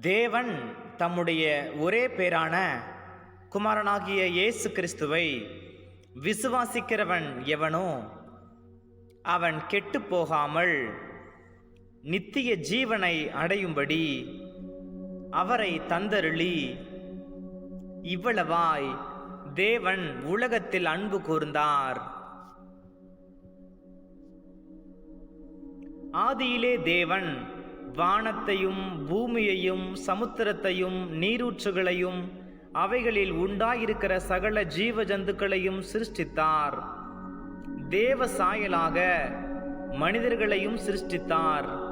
தேவன் தம்முடைய ஒரே பேரான குமாரனாகிய இயேசு கிறிஸ்துவை விசுவாசிக்கிறவன் எவனோ அவன் கெட்டுப் போகாமல் நித்திய ஜீவனை அடையும்படி அவரை தந்தருளி இவ்வளவாய் தேவன் உலகத்தில் அன்பு கூர்ந்தார். ஆதியிலே தேவன் வானத்தையும் பூமியையும் சமுத்திரத்தையும் நீரூற்றுகளையும் அவைகளில் உண்டாயிருக்கிற சகல ஜீவ ஜந்துக்களையும் சிருஷ்டித்தார். தேவ சாயலாக மனிதர்களையும் சிருஷ்டித்தார்.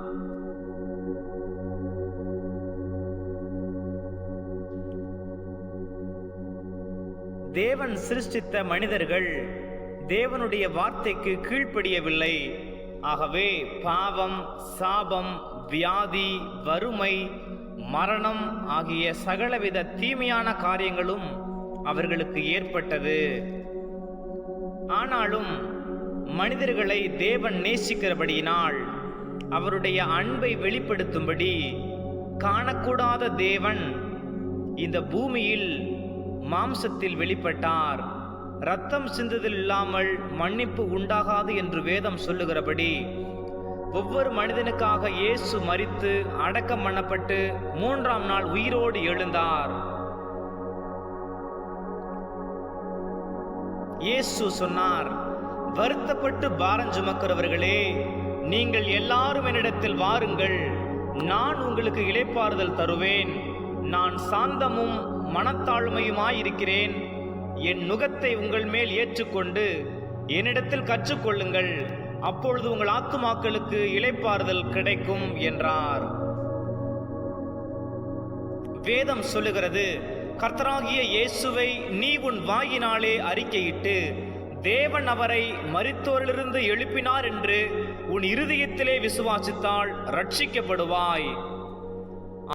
தேவன் சிருஷ்டித்த மனிதர்கள் தேவனுடைய வார்த்தைக்கு கீழ்ப்படியவில்லை. ஆகவே பாவம் சாபம் வியாதி வறுமை மரணம் ஆகிய சகலவித தீமையான காரியங்களும் அவர்களுக்கு ஏற்பட்டது. ஆனாலும் மனிதர்களை தேவன் நேசிக்கிறபடியினால் அவருடைய அன்பை வெளிப்படுத்தும்படி காணக்கூடாத தேவன் இந்த பூமியில் மாம்சத்தில் வெளிப்பட்டார். ரத்தம் சிந்துதல் இல்லாமல் மன்னிப்பு உண்டாகாது என்று வேதம் சொல்லுகிறபடி ஒவ்வொரு மனிதனுக்காக இயேசு மரித்து அடக்கம் பண்ணப்பட்டு மூன்றாம் நாள் உயிரோடு எழுந்தார். இயேசு சொன்னார் வருத்தப்பட்டு பாரம் சுமக்கிறவர்களே நீங்கள் எல்லாரும் என்னிடத்தில் வாருங்கள். நான் உங்களுக்கு இளைப்பாறுதல் தருவேன். நான் சாந்தமும் மனத்தாழ்மையுமாயிருக்கிறேன். என் நுகத்தை உங்கள் மேல் ஏற்றுக்கொண்டு என்னிடத்தில் கற்றுக்கொள்ளுங்கள். அப்பொழுது உங்கள் ஆத்துமாக்களுக்கு இலைப்பாறுதல் கிடைக்கும் என்றார். வேதம் சொல்லுகிறது கர்த்தராகிய இயேசுவை நீ உன் வாயினாலே அறிக்கையிட்டு தேவன் அவரை மறித்தோரிலிருந்து எழுப்பினார் என்று உன் இருதயத்திலே விசுவாசித்தால் ரட்சிக்கப்படுவாய்.